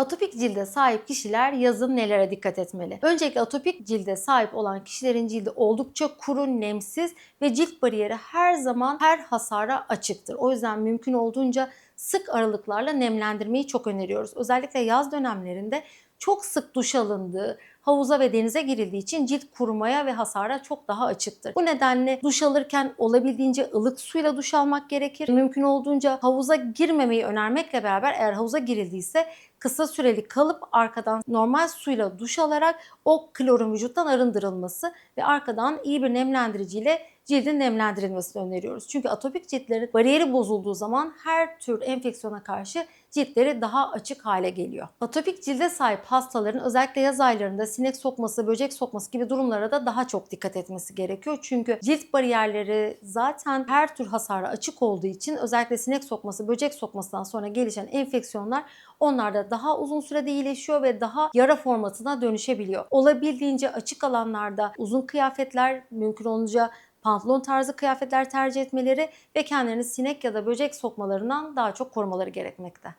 Atopik cilde sahip kişiler yazın nelere dikkat etmeli? Öncelikle atopik cilde sahip olan kişilerin cildi oldukça kuru, nemsiz ve cilt bariyeri her zaman her hasara açıktır. O yüzden mümkün olduğunca sık aralıklarla nemlendirmeyi çok öneriyoruz. Özellikle yaz dönemlerinde çok sık duş alındığı, havuza ve denize girildiği için cilt kurumaya ve hasara çok daha açıktır. Bu nedenle duş alırken olabildiğince ılık suyla duş almak gerekir. Mümkün olduğunca havuza girmemeyi önermekle beraber eğer havuza girildiyse kısa süreli kalıp arkadan normal suyla duş alarak o klorun vücuttan arındırılması ve arkadan iyi bir nemlendiriciyle cildin nemlendirilmesini öneriyoruz. Çünkü atopik ciltlerin bariyeri bozulduğu zaman her tür enfeksiyona karşı ciltleri daha açık hale geliyor. Atopik cilde sahip hastaların özellikle yaz aylarında sinek sokması, böcek sokması gibi durumlara da daha çok dikkat etmesi gerekiyor. Çünkü cilt bariyerleri zaten her tür hasara açık olduğu için özellikle sinek sokması, böcek sokmasından sonra gelişen enfeksiyonlar onlarda daha uzun sürede iyileşiyor ve daha yara formatına dönüşebiliyor. Olabildiğince açık alanlarda uzun kıyafetler mümkün olunca pantolon tarzı kıyafetler tercih etmeleri ve kendilerini sinek ya da böcek sokmalarından daha çok korumaları gerekmekte.